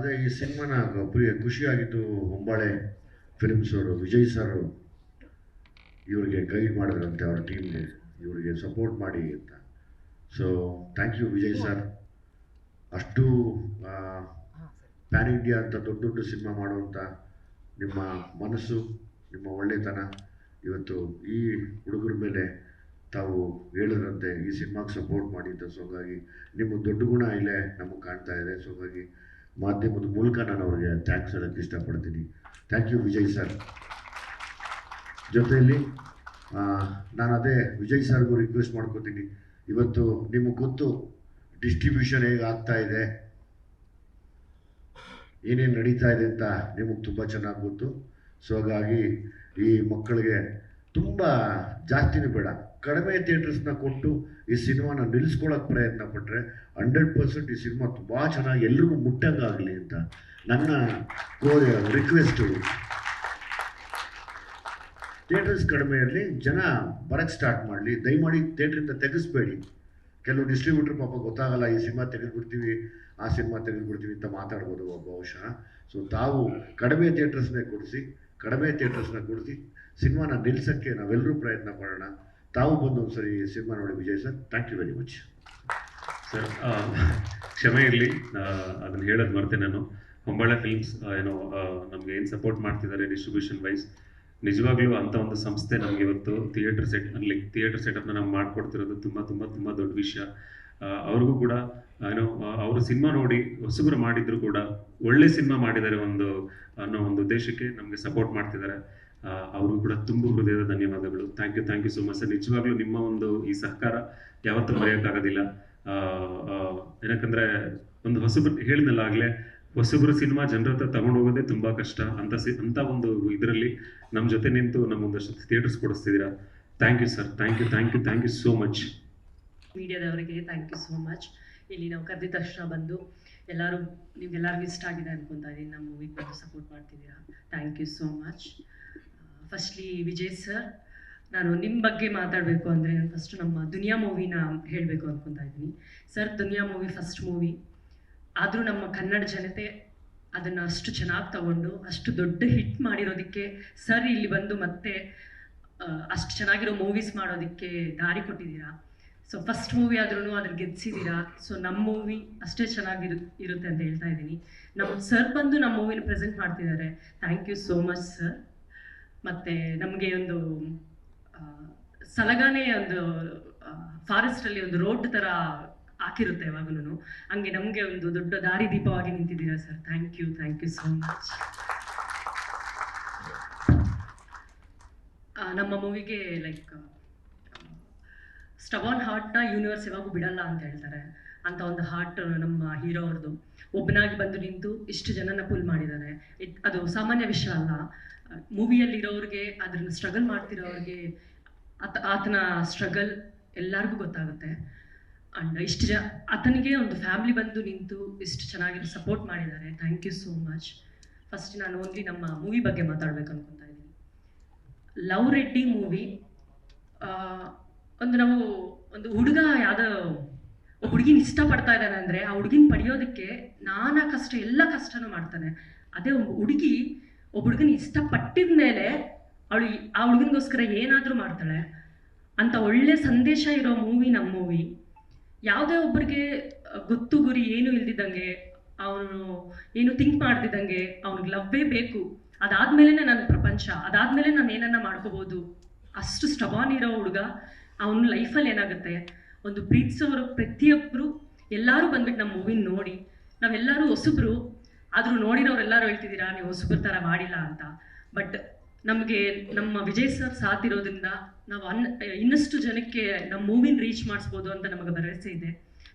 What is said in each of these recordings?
ಅದೇ ಈ ಸಿನಿಮಾನ ಪ್ರಿಯ ಖುಷಿಯಾಗಿದ್ದು ಹೊಂಬಾಳೆ ಫಿಲ್ಮ್ಸ್ ಅವರು ವಿಜಯ್ ಸರ್ ಇವರಿಗೆ ಗೈಡ್ ಮಾಡಿದ್ರಂತೆ ಅವ್ರ ಟೀಮ್ಗೆ ಇವರಿಗೆ ಸಪೋರ್ಟ್ ಮಾಡಿ ಅಂತ. So thank you Vijay sir ಅಷ್ಟು ಪ್ಯಾನ್ ಇಂಡಿಯಾ ಅಂತ ದೊಡ್ಡ ದೊಡ್ಡ ಸಿನಿಮಾ ಮಾಡುವಂಥ ನಿಮ್ಮ ಮನಸ್ಸು, ನಿಮ್ಮ ಒಳ್ಳೆತನ ಇವತ್ತು ಈ ಹುಡುಗರ ಮೇಲೆ ತಾವು ಹೇಳಿದ್ರಂತೆ, ಈ ಸಿನಿಮಾಗೆ ಸಪೋರ್ಟ್ ಮಾಡಿದ್ದ ಸೊಗಾಗಿ ನಿಮ್ಮ ದೊಡ್ಡ ಗುಣ ಇಲ್ಲೇ ನಮಗೆ ಕಾಣ್ತಾ ಇದೆ. ಸೊಗಾಗಿ ಮಾಧ್ಯಮದ ಮೂಲಕ ನಾನು ಅವರಿಗೆ ಥ್ಯಾಂಕ್ಸ್ ಹೇಳೋಕ್ಕೆ ಇಷ್ಟಪಡ್ತೀನಿ. ಥ್ಯಾಂಕ್ ಯು ವಿಜಯ್ ಸರ್ ಜೊತೆಯಲ್ಲಿ ನಾನು ಅದೇ ವಿಜಯ್ ಸರ್ಗೂ ರಿಕ್ವೆಸ್ಟ್ ಮಾಡ್ಕೋತೀನಿ. ಇವತ್ತು ನಿಮಗೆ ಗೊತ್ತು ಡಿಸ್ಟ್ರಿಬ್ಯೂಷನ್ ಹೇಗೆ ಆಗ್ತಾ ಇದೆ? ಏನೇನು ನಡೀತಾ ಇದೆ ಅಂತ ನಿಮಗೆ ತುಂಬ ಚೆನ್ನಾಗಿ ಗೊತ್ತು. ಸೊ ಹಾಗಾಗಿ ಈ ಮಕ್ಕಳಿಗೆ ತುಂಬ ಜಾಸ್ತಿನೂ ಬೇಡ. ಕಡಿಮೆ ಥಿಯೇಟರ್ಸ್ನ ಕೊಟ್ಟು ಈ ಸಿನಿಮಾನ ನಿಲ್ಲಿಸ್ಕೊಳ್ಳೋಕೆ ಪ್ರಯತ್ನ ಪಟ್ಟರೆ ಹಂಡ್ರೆಡ್ ಪರ್ಸೆಂಟ್ ಈ ಸಿನಿಮಾ ತುಂಬ ಚೆನ್ನಾಗಿ ಎಲ್ರಿಗೂ ಮುಟ್ಟಂಗಾಗಲಿ ಅಂತ ನನ್ನ ಕೋರಿ ರಿಕ್ವೆಸ್ಟು ಥಿಯೇಟರ್ಸ್ ಕಡಿಮೆ ಇರಲಿ, ಜನ ಬರಕ್ಕೆ ಸ್ಟಾರ್ಟ್ ಮಾಡಲಿ. ದಯಮಾಡಿ ಥಿಯೇಟ್ರಿಂದ ತೆಗೆಸ್ಬೇಡಿ. ಕೆಲವು ಡಿಸ್ಟ್ರಿಬ್ಯೂಟರ್ ಪಾಪ ಗೊತ್ತಾಗಲ್ಲ, ಈ ಸಿನಿಮಾ ತೆಗೆದುಬಿಡ್ತೀವಿ, ಆ ಸಿನಿಮಾ ತೆಗೆದುಬಿಡ್ತೀವಿ ಅಂತ ಮಾತಾಡ್ಬೋದು ಬಹುಶಃ. ಸೊ ತಾವು ಕಡಿಮೆ ಥಿಯೇಟರ್ಸ್ನೇ ಕೊಡಿಸಿ, ಕಡಿಮೆ ಥಿಯೇಟರ್ಸ್ನ ಕೊಡಿಸಿ, ಸಿನಿಮಾನ ನಿಲ್ಸೋಕ್ಕೆ ನಾವೆಲ್ಲರೂ ಪ್ರಯತ್ನ ಪಡೋಣ. ತಾವು ಬಂದು ಒಂದ್ಸರಿ ಸಿನಿಮಾ ನೋಡಿ Vijay sir thank you very much sir ಕ್ಷಮೆ ಇರಲಿ ಅದನ್ನು ಹೇಳೋದು ಮರ್ತೆ ನಾನು. ಹೊಂಬಾಳೆ ಫಿಲ್ಮ್ಸ್ ಏನೋ ನಮಗೆ ಏನು ಸಪೋರ್ಟ್ ಮಾಡ್ತಿದ್ದಾರೆ ಡಿಸ್ಟ್ರಿಬ್ಯೂಷನ್ ವೈಸ್ ನಿಜವಾಗ್ಲೂ ಅಂತ ಒಂದು ಸಂಸ್ಥೆ ನಮಗೆ ಇವತ್ತು ಥಿಯೇಟರ್ ಸೆಟ್ ಅಲ್ಲಿ ಥಿಯೇಟರ್ ಸೆಟಪ್ನ ನಮ್ಗೆ ಮಾಡ್ಕೊಡ್ತಿರೋದು ತುಂಬ ತುಂಬ ತುಂಬ ದೊಡ್ಡ ವಿಷಯ. ಅವ್ರಿಗೂ ಕೂಡ ಏನೋ ಅವರು ಸಿನಿಮಾ ನೋಡಿ ಹೊಸಬರು ಮಾಡಿದ್ರು ಕೂಡ ಒಳ್ಳೆ ಸಿನಿಮಾ ಮಾಡಿದ್ದಾರೆ ಒಂದು ಅನ್ನೋ ಒಂದು ಉದ್ದೇಶಕ್ಕೆ ನಮಗೆ ಸಪೋರ್ಟ್ ಮಾಡ್ತಿದ್ದಾರೆ. ಆ, ಅವ್ರಿಗೂ ಕೂಡ ತುಂಬ ಹೃದಯದ ಧನ್ಯವಾದಗಳು. Thank you thank you so much sir ನಿಜವಾಗ್ಲೂ ನಿಮ್ಮ ಒಂದು ಈ ಸಹಕಾರ ಯಾವತ್ತೂ ಮರೆಯೋಕ್ಕಾಗೋದಿಲ್ಲ. ಏನಕ್ಕಂದ್ರೆ ಒಂದು ಹೊಸಬ್ರು ಹೇಳಿದ್ನಲ್ಲ ಆಗ್ಲೇ ಹೊಸಬ್ರು ಸಿನಿಮಾ ಜನರ ಹತ್ರ ತಗೊಂಡೋಗೋದೇ ತುಂಬಾ ಕಷ್ಟ. ಅಂತ ಸಿ ಅಂತ ಒಂದು ಇದರಲ್ಲಿ ನಮ್ಮ ಜೊತೆ ನಿಂತು ನಮ್ಮ ಒಂದಷ್ಟು theatres ಕೊಡಿಸ್ತಿದ್ದೀರಾ? Thank you sir thank you thank you thank you so much ಮೀಡಿಯಾದವರಿಗೆ thank you so much ಇಲ್ಲಿ ನಾವು ಕರೆದಿದ ತಕ್ಷಣ ಬಂದು ಎಲ್ಲರೂ ನಿಮ್ಗೆಲ್ಲರಿಗೂ ಇಷ್ಟ ಆಗಿದೆ ಅನ್ಕೊತಾ ಇದ್ದೀನಿ ನಮ್ಮ ಮೂವಿಗೆ ಬಂದು ಸಪೋರ್ಟ್ ಮಾಡ್ತಿದ್ದೀರಾ? Thank you so much firstly Vijay sir ನಾನು ನಿಮ್ಮ ಬಗ್ಗೆ ಮಾತಾಡಬೇಕು ಅಂದರೆ ನಾನು ಫಸ್ಟ್ ನಮ್ಮ ದುನಿಯಾ ಮೂವಿನ ಹೇಳಬೇಕು ಅಂದ್ಕೊತಾ ಇದ್ದೀನಿ. Sir Duniya movie first movie ಆದರೂ ನಮ್ಮ ಕನ್ನಡ ಜನತೆ ಅದನ್ನು ಅಷ್ಟು ಚೆನ್ನಾಗಿ ತಗೊಂಡು, ಅಷ್ಟು ದೊಡ್ಡ ಹಿಟ್ ಮಾಡಿರೋದಕ್ಕೆ ಸರ್ ಇಲ್ಲಿ ಬಂದು ಮತ್ತೆ ಅಷ್ಟು ಚೆನ್ನಾಗಿರೋ ಮೂವೀಸ್ ಮಾಡೋದಕ್ಕೆ ದಾರಿ ಕೊಟ್ಟಿದ್ದೀರಾ? ಸೊ ಫಸ್ಟ್ ಮೂವಿ ಆದ್ರೂ ಅದ್ರ ಗೆದ್ಸಿದ್ದೀರಾ ಸೊ ನಮ್ಮ ಮೂವಿ ಅಷ್ಟೇ ಚೆನ್ನಾಗಿರು ಇರುತ್ತೆ ಅಂತ ಹೇಳ್ತಾ ಇದ್ದೀನಿ. ನಮ್ಮ ಸರ್ ಬಂದು ನಮ್ಮ ಮೂವಿನ ಪ್ರೆಸೆಂಟ್ ಮಾಡ್ತಿದ್ದಾರೆ. Thank you so much sir ಮತ್ತು ನಮಗೆ ಒಂದು ಸಲಗಾನೆ ಒಂದು ಫಾರೆಸ್ಟಲ್ಲಿ ಒಂದು ರೋಡ್ ತರ ಹಾಕಿರುತ್ತೆ ಯಾವಾಗಲೂ ಹಂಗೆ ನಮಗೆ ಒಂದು ದೊಡ್ಡ ದಾರಿ ದೀಪವಾಗಿ ನಿಂತಿದ್ದೀರಾ sir thank you thank you so much ನಮ್ಮ ಮೂವಿಗೆ ಲೈಕ್ ಸ್ಟಬಾನ್ ಹಾರ್ಟ್ನ ಯೂನಿವರ್ಸ್ ಯಾವಾಗೂ ಬಿಡಲ್ಲ ಅಂತ ಹೇಳ್ತಾರೆ. ಅಂತ ಒಂದು ಹಾರ್ಟ್ ನಮ್ಮ ಹೀರೋ ಅವ್ರದ್ದು ಒಬ್ಬನಾಗಿ ಬಂದು ನಿಂತು ಇಷ್ಟು ಜನನ ಪುಲ್ ಮಾಡಿದ್ದಾರೆ ಇಟ್ ಅದು ಸಾಮಾನ್ಯ ವಿಷಯ ಅಲ್ಲ. ಮೂವಿಯಲ್ಲಿರೋರಿಗೆ ಅದನ್ನು ಸ್ಟ್ರಗಲ್ ಮಾಡ್ತಿರೋರಿಗೆ, ಆತ, ಆತನ ಸ್ಟ್ರಗಲ್ ಎಲ್ಲರಿಗೂ ಗೊತ್ತಾಗುತ್ತೆ. ಅಂಡ್ ಇಷ್ಟು ಜ, ಆತನಿಗೆ ಒಂದು ಫ್ಯಾಮಿಲಿ ಬಂದು ನಿಂತು ಇಷ್ಟು ಚೆನ್ನಾಗಿ ಸಪೋರ್ಟ್ ಮಾಡಿದ್ದಾರೆ thank you so much first ನಾನು ಓನ್ಲಿ ನಮ್ಮ ಮೂವಿ ಬಗ್ಗೆ ಮಾತಾಡ್ಬೇಕು ಅನ್ಕೊತಾ ಇದ್ದೀನಿ. ಲವ್ ರೆಡ್ಡಿ ಮೂವಿ ಒಂದು ನಾವು ಒಂದು ಹುಡುಗ ಯಾವುದೋ ಒಬ್ಬ ಹುಡುಗಿನ ಇಷ್ಟಪಡ್ತಾ ಇದ್ದಾನೆ ಅಂದರೆ ಆ ಹುಡುಗಿನ ಪಡೆಯೋದಕ್ಕೆ ನಾನಾ ಕಷ್ಟ, ಎಲ್ಲ ಕಷ್ಟನೂ ಮಾಡ್ತಾನೆ. ಅದೇ ಒಬ್ಬ ಹುಡುಗಿ ಒಬ್ಬ ಹುಡುಗನ ಇಷ್ಟಪಟ್ಟಿದ ಮೇಲೆ ಅವಳು ಆ ಹುಡುಗನಿಗೋಸ್ಕರ ಏನಾದರೂ ಮಾಡ್ತಾಳೆ. ಅಂತ ಒಳ್ಳೆ ಸಂದೇಶ ಇರೋ ಮೂವಿ ನಮ್ಮ ಮೂವಿ. ಯಾವುದೇ ಒಬ್ಬರಿಗೆ ಗೊತ್ತು ಗುರಿ ಏನು ಇಲ್ದಿದ್ದಂಗೆ, ಅವನು ಏನು ಥಿಂಕ್ ಮಾಡ್ತಿದ್ದಂಗೆ ಅವ್ನಿಗೆ ಲವ್ವೇ ಬೇಕು. ಅದಾದ್ಮೇಲೆ ನನ್ನ ಪ್ರಪಂಚ, ಅದಾದ್ಮೇಲೆ ನಾನು ಏನನ್ನ ಮಾಡ್ಕೋಬೋದು. ಅಷ್ಟು ಸ್ಟಬಾನ್ ಇರೋ ಹುಡುಗ. ಅವನ ಲೈಫಲ್ಲಿ ಏನಾಗುತ್ತೆ? ಒಂದು ಪ್ರೀತಿಸೋರು ಪ್ರತಿಯೊಬ್ಬರು ಎಲ್ಲರೂ ಬಂದ್ಬಿಟ್ಟು ನಮ್ಮ ಮೂವಿನ ನೋಡಿ, ನಾವೆಲ್ಲರೂ ಹೊಸಬ್ರು, ಆದರೂ ನೋಡಿರೋರೆಲ್ಲರೂ ಹೇಳ್ತಿದ್ದೀರಾ, ನೀವು ಹೊಸಬ್ರ ಥರ ಮಾಡಿಲ್ಲ ಅಂತ. ಬಟ್ ನಮಗೆ ನಮ್ಮ ವಿಜಯ್ ಸರ್ ಸಾಥ್ ಇರೋದ್ರಿಂದ ನಾವು ಅನ್, ಇನ್ನಷ್ಟು ಜನಕ್ಕೆ ನಮ್ಮ ಮೂವಿನ ರೀಚ್ ಮಾಡಿಸ್ಬೋದು ಅಂತ ನಮಗೆ ಭರವಸೆ ಇದೆ.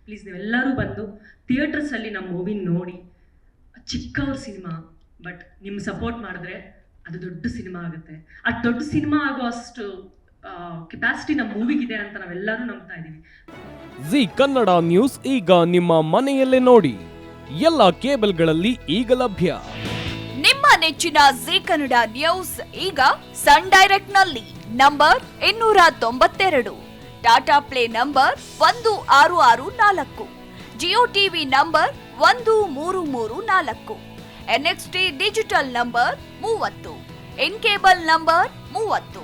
ಪ್ಲೀಸ್ ನೀವೆಲ್ಲರೂ ಬಂದು ಥಿಯೇಟರ್ಸಲ್ಲಿ ನಮ್ಮ ಮೂವಿನ ನೋಡಿ. ಚಿಕ್ಕವ್ರ ಸಿನಿಮಾ ಬಟ್ ನಿಮ್ಮ ಸಪೋರ್ಟ್ ಮಾಡಿದ್ರೆ ಅದು ದೊಡ್ಡ ಸಿನಿಮಾ ಆಗುತ್ತೆ. ಅದು ದೊಡ್ಡ ಸಿನಿಮಾ ಆಗೋ ಅಷ್ಟು ಕೆಪಾಸಿಟಿ ನಮ್ಮ ಮೂವಿಗಿದೆ ಅಂತ ನಾವೆಲ್ಲರೂ ನಂಬ್ತಾ ಇದ್ದೀವಿ. ಜಿ ಕನ್ನಡ ನ್ಯೂಸ್ ಈಗ ನಿಮ್ಮ ಮನೆಯಲ್ಲೇ ನೋಡಿ. ಎಲ್ಲ ಕೇಬಲ್ಗಳಲ್ಲಿ ಈಗ ಲಭ್ಯ. ನಿಮ್ಮ ನೆಚ್ಚಿನ ಜಿ ಕನ್ನಡ ನ್ಯೂಸ್ ಈಗ ಸನ್ ಡೈರೆಕ್ಟ್ನಲ್ಲಿ ನಂಬರ್ ಇನ್ನೂರ ತೊಂಬತ್ತೆರಡು ಟಾಟಾ ಪ್ಲೇ ನಂಬರ್ ಒಂದು ಆರು ಆರು ನಾಲ್ಕು ಜಿಯೋ ಟಿವಿ ನಂಬರ್ ಒಂದು ಮೂರು ಮೂರು ನಾಲ್ಕು ಎನ್ಎಕ್ಸ್ಟಿ ಡಿಜಿಟಲ್ ನಂಬರ್ ಮೂವತ್ತು ಇನ್ ಕೇಬಲ್ ನಂಬರ್ ಮೂವತ್ತು.